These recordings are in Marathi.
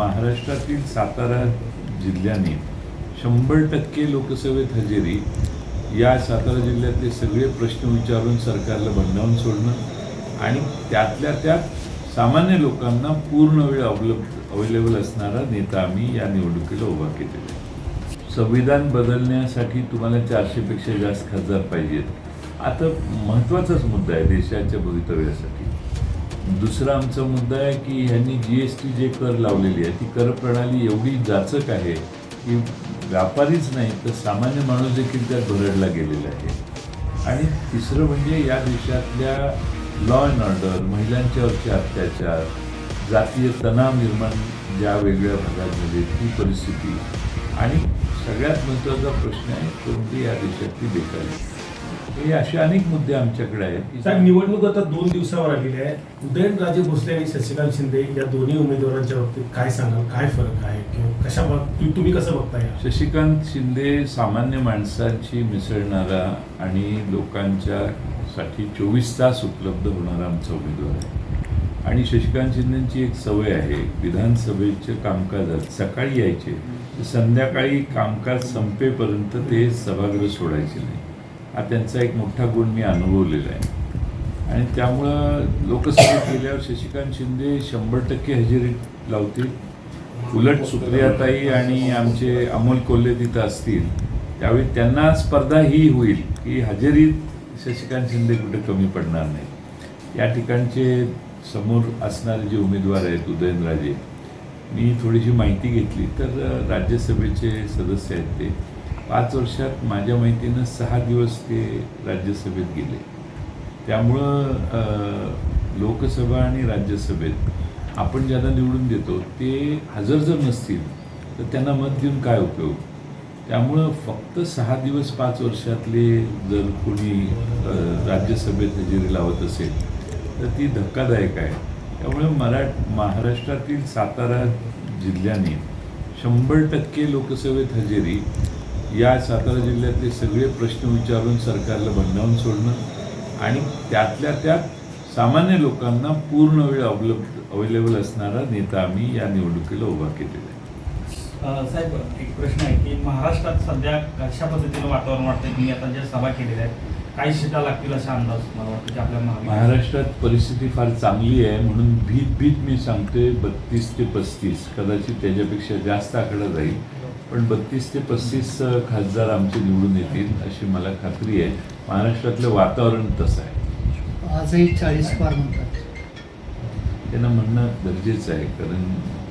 महाराष्ट्रातील सातारा जिल्ह्याने शंभर टक्के लोकसभेत हजेरी. या सातारा जिल्ह्यातले सगळे प्रश्न विचारून सरकारला भंडावून सोडणं आणि त्यातल्या त्यात सामान्य लोकांना पूर्ण वेळ अवलब अवेलेबल असणारा नेता आम्ही या निवडणुकीला उभा केलेला आहे. संविधान बदलण्यासाठी तुम्हाला चारशेपेक्षा जास्त खासदार पाहिजेत. आता महत्त्वाचाच मुद्दा आहे देशाच्या भवितव्यासाठी. दुसरा आमचा मुद्दा आहे की ह्यांनी जी एस टी जे कर लावलेली आहे ती कर प्रणाली एवढी जाचक आहे की व्यापारीच नाही तर सामान्य माणूस देखील त्यात भरडला गेलेला आहे. आणि तिसरं म्हणजे या देशातल्या लॉ अँड ऑर्डर महिलांच्यावरचे अत्याचार जातीय तणाव निर्माण ज्या वेगळ्या भागात झाले ती परिस्थिती. आणि सगळ्यात महत्त्वाचा प्रश्न आहे कोणती या देशातली बेकारी? हे असे अनेक मुद्दे आमच्याकडे आहेत. साहेब निवडणूक आता दोन दिवसावर आलेली आहे. उदयनराजे भोसले आणि शशिकांत शिंदे या दोन्ही उमेदवारांच्या बाबतीत काय सांगाल? काय फरक आहे? किंवा कशा बघ- तु- तुम्ही कसं बघताय? शशिकांत शिंदे सामान्य माणसांशी मिसळणारा आणि लोकांच्या साठी चोवीस तास उपलब्ध होणारा आमचा उमेदवार आहे. आणि शशिकांत शिंदेची एक सवय आहे विधानसभेचे कामकाजात सकाळी यायचे. संध्याकाळी कामकाज संपेपर्यंत ते सभागृह सोडायचे नाही. हा त्यांचा एक मोठा गुण मी अनुभवलेला आहे. आणि त्यामुळं लोकसभेत गेल्यावर शशिकांत शिंदे शंभर टक्के हजेरी लावतील. उलट सुप्रियाताई आणि आमचे अमोल कोल्हे तिथं असतील. त्यावेळी त्यांना स्पर्धा ही होईल की हजेरीत शशिकांत शिंदे कुठे कमी पडणार नाही. या ठिकाणचे समोर असणारे जे उमेदवार आहेत उदयनराजे मी थोडीशी माहिती घेतली. तर राज्यसभेचे सदस्य आहेत ते. पाच वर्षात माझ्या माहितीनं सहा दिवस ते राज्यसभेत गेले. त्यामुळं लोकसभा आणि राज्यसभेत आपण ज्यांना निवडून देतो ते हजर जर नसतील तर त्यांना मत देऊन काय उपयोग? त्यामुळं फक्त सहा दिवस पाच वर्षातले जर कोणी राज्यसभेत हजेरी लावत असेल तर ती धक्कादायक आहे. त्यामुळे मरा महाराष्ट्रातील सातारा जिल्ह्याने शंभर टक्के लोकसभेत हजेरी या सातारा जिल्ह्यातले सगळे प्रश्न विचारून सरकारला बंडावून सोडणं आणि त्यातल्या त्यात सामान्य लोकांना पूर्ण वेळ अवलंब अवेलेबल असणारा नेता आम्ही या निवडणुकीला उभा केलेला आहे. साहेब एक प्रश्न आहे की महाराष्ट्रात सध्या कशा पद्धतीनं वातावरण वाटतंय तुम्ही आता ज्या सभा केलेल्या आहेत काही सीटा लागतील असा अंदाज मला वाटतं की आपल्या महाराष्ट्रात परिस्थिती फार चांगली आहे म्हणून भीत भीत मी सांगतोय बत्तीस ते पस्तीस. कदाचित त्याच्यापेक्षा जास्त आकडा जाईल. पण बत्तीस ते पस्तीस खासदार आमचे निवडून येतील अशी मला खात्री आहे. महाराष्ट्रातलं वातावरण तसं आहे. आजही चाळीस पार म्हणतात. त्यांना म्हणणं गरजेचं आहे कारण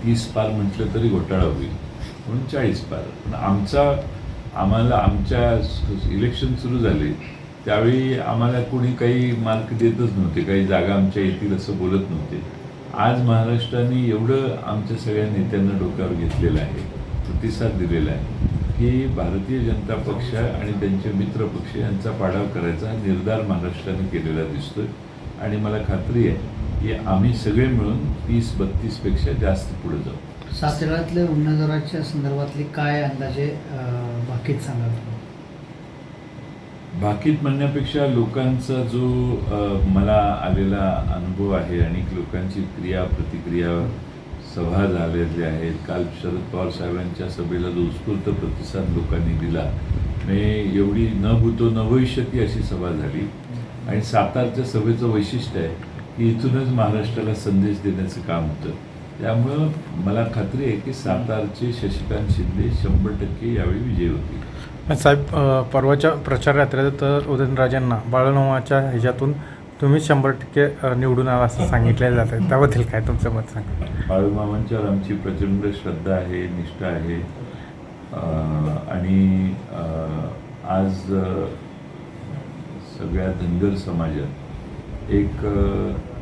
तीस पार म्हटलं तरी घोटाळा होईल. म्हणून चाळीस पार. पण आमचा आम्हाला आमच्या इलेक्शन सुरू झाले त्यावेळी आम्हाला कोणी काही मार्क देतच नव्हते काही जागा आमच्या येतील असं बोलत नव्हते. आज महाराष्ट्राने एवढं आमच्या सगळ्या नेत्यांना डोक्यावर घेतलेलं आहे. प्रतिसाद दिलेला आहे. की भारतीय जनता पक्ष आणि त्यांचे मित्र पक्ष यांचा पाडाव करायचा निर्धार महाराष्ट्राने केलेला दिसतोय. आणि मला खात्री आहे की आम्ही सगळे मिळून तीस बत्तीसपेक्षा जास्त पुढे जाऊ. साताऱ्यातल्या उमेदवाराच्या संदर्भातली काय अंदाजे बाकीत तुम्ही? बाकीत म्हणण्यापेक्षा लोकांचा जो मला आलेला अनुभव आहे आणि लोकांची क्रिया प्रतिक्रिया सभा झालेल्या आहेत. काल शरद पवार साहेबांच्या सभेला जो उत्स्फूर्त प्रतिसाद लोकांनी दिला मी एवढी न भूतो न भविष्यती अशी सभा झाली. आणि सातारच्या सभेचं वैशिष्ट्य आहे की इथूनच महाराष्ट्राला संदेश देण्याचं काम होतं. त्यामुळं मला खात्री आहे की सातारचे शशिकांत शिंदे शंभर टक्के यावेळी विजयी होतील. साहेब परवाच्या प्रचार यात्रेत तर उदयनराजांना बाळूमामाच्या ह्याच्यातून तुम्ही शंभर टक्के निवडून आला असं सांगितलं जातं. त्याबद्दल काय तुमचं मत सांगा? बाळूमामांच्यावर आमची प्रचंड श्रद्धा आहे निष्ठा आहे. आणि आज सगळ्या धनगर समाजात एक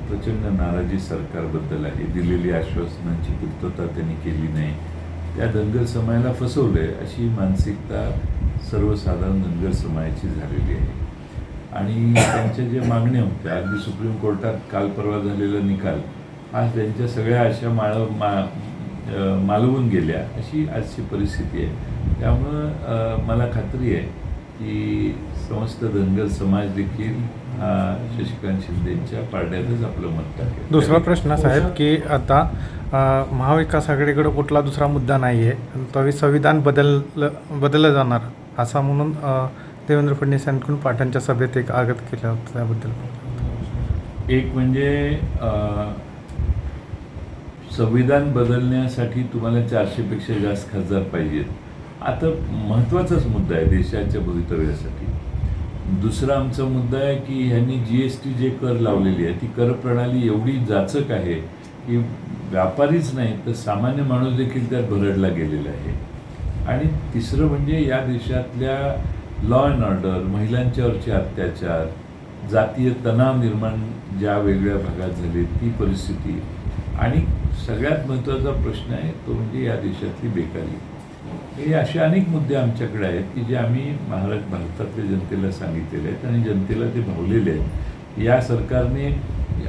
प्रचंड नाराजी सरकारबद्दल आहे. दिलेली आश्वासनांची पूर्तता त्यांनी केली नाही. त्या धनगर समाजाला फसवलं आहे अशी मानसिकता सर्वसाधारण धनगर समाजाची झालेली आहे. आणि त्यांच्या ज्या मागण्या होत्या अगदी सुप्रीम कोर्टात काल परवा झालेला निकाल आज त्यांच्या सगळ्या अशा माळ मा मालवून गेल्या अशी आजची परिस्थिती आहे. त्यामुळं मला खात्री आहे की समस्त धनगर समाज देखील हा शशिकांत शिंदेच्या पारड्यातच आपलं मत टाकेल. दुसरा प्रश्न साहेब की आता महाविकास आघाडीकडे कुठला दुसरा मुद्दा नाही आहे तरी संविधान बदललं बदललं जाणार असा म्हणून देवेंद्र फडणवीस यांकडून पाटणच्या सभेत एक आगत केलं होतं त्याबद्दल एक म्हणजे संविधान बदलण्यासाठी तुम्हाला चारशेपेक्षा जास्त खासदार पाहिजेत. आता महत्त्वाचाच मुद्दा आहे देशाच्या भवितव्यासाठी. दुसरा आमचा मुद्दा आहे की ह्यांनी जी एस टी जे कर लावलेली आहे ती कर प्रणाली एवढी जाचक आहे की व्यापारीच नाही तर सामान्य माणूस देखील त्यात भरडला गेलेला आहे. आणि तिसरं म्हणजे या देशातल्या लॉ अँड ऑर्डर महिलांच्यावरचे अत्याचार जातीय तणाव निर्माण ज्या वेगळ्या भागात झाले ती परिस्थिती. आणि सगळ्यात महत्त्वाचा प्रश्न आहे तो म्हणजे या देशातली बेकारी. हे असे अनेक मुद्दे आमच्याकडे आहेत की जे आम्ही महाराष्ट्र भारतातल्या जनतेला सांगितलेले आहेत आणि जनतेला ते भावलेले आहेत. या सरकारने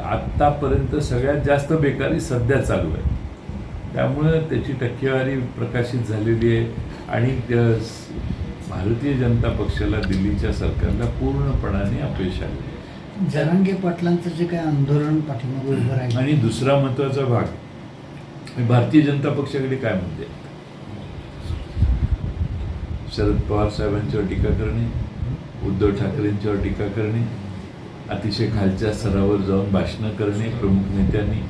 आत्तापर्यंत सगळ्यात जास्त बेकारी सध्या चालू आहे. त्यामुळं त्याची टक्केवारी प्रकाशित झालेली आहे. आणि त्या भारतीय जनता पक्षाला दिल्लीच्या सरकारला पूर्णपणाने अपयश आले जरांगे पाटलांचं जे काही आंदोलन पाठीमागे उभं राहिलं आणि दुसरा महत्त्वाचा भाग भारतीय जनता पक्षाकडे काय मुद्दे आहेत? शरद पवार साहेबांच्यावर टीका करणे उद्धव ठाकरेंच्यावर टीका करणे अतिशय खालच्या स्तरावर जाऊन भाषणं करणे प्रमुख नेत्यांनी